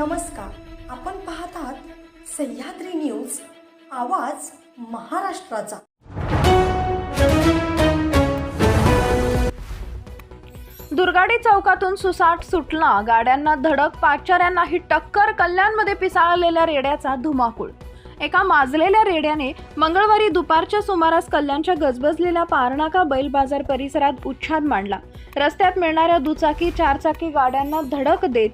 नमस्कार. आपण पाहत आहात सह्याद्री न्यूज आवाज महाराष्ट्राचा. दुर्गाडी चौकातून सुसाट सुटला. गाड्यांना धडक पाचाऱ्यांनाही टक्कर कल्याणमध्ये पिसाळलेल्या रेड्याचा धुमाकूळ. एका माजलेल्या रेड्याने मंगळवारी दुपारच्या सुमारास कल्याणच्या गजबजलेल्या पारणाका बैल बाजार परिसरात उच्छाद मांडला. रस्त्यात मिळणाऱ्या दुचाकी चारचाकी गाड्यांना धडक देत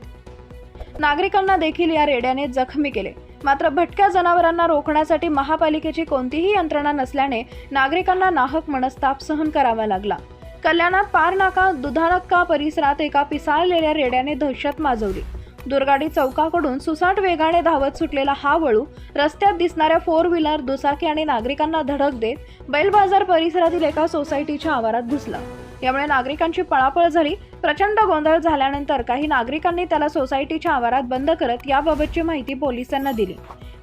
नागरिकांना देखील या रेड्याने जखमी केले. मात्र भटक्या जनावरांना रोखण्यासाठी महापालिकेची कोणतीही यंत्रणा नसल्याने नागरिकांना नाहक मनस्ताप सहन करावा लागला. कल्याणात पारनाका दुधानक्का परिसरात एका पिसाळलेल्या रेड्याने दहशत माजवली. दुर्गाडी चौकाकडून सुसाट वेगाने धावत सुटलेला हा वळू रस्त्यात दिसणाऱ्या फोर व्हीलर दुचाकी आणि नागरिकांना धडक देत बैल बाजार परिसरातील एका सोसायटीच्या आवारात घुसला. यामुळे नागरिकांची पळापळ झाली प्रचंड गोंधळ झाल्यानंतर काही नागरिकांनी त्याला सोसायटीच्या आवारात बंद करत याबाबतची माहिती पोलिसांना दिली.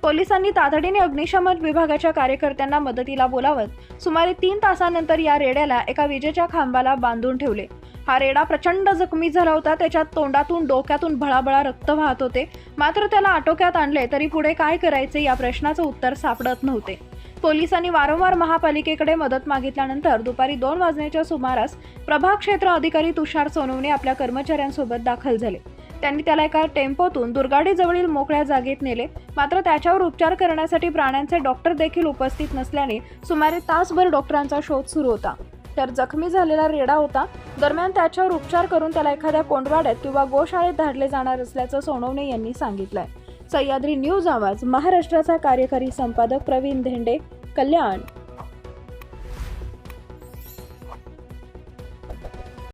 पोलिसांनी तातडीने अग्निशमन विभागाच्या कार्यकर्त्यांना मदतीला बोलावत सुमारे तीन तासानंतर या रेड्याला एका विजेच्या खांबाला बांधून ठेवले. हा रेडा प्रचंड जखमी झाला होता. त्याच्या तोंडातून डोक्यातून भळाभळा रक्त वाहत होते. मात्र त्याला आटोक्यात आणले तरी पुढे काय करायचे या प्रश्नाचं उत्तर सापडत नव्हते. पोलिसांनी वारंवार महापालिकेकडे मदत मागितल्यानंतर दुपारी दोन वाजण्याच्या सुमारास प्रभाग क्षेत्र अधिकारी तुषार सोनवणे आपल्या कर्मचाऱ्यांसोबत दाखल झाले. त्यांनी त्याला एका टेम्पोतून दुर्गाडीजवळील मोकळ्या जागेत नेले. मात्र त्याच्यावर उपचार करण्यासाठी प्राण्यांचे डॉक्टर देखील उपस्थित नसल्याने सुमारे तासभर डॉक्टरांचा शोध सुरू होता. तर जखमी झालेला रेडा होता. दरम्यान त्याच्यावर उपचार करून त्याला एखाद्या कोंडवाड्यात किंवा गोशाळेत धाडले जाणार असल्याचं सोनवणे यांनी सांगितलंय. सह्याद्री न्यूज आवाज महाराष्ट्राचा कार्यकारी संपादक प्रवीण धेंडे कल्याण.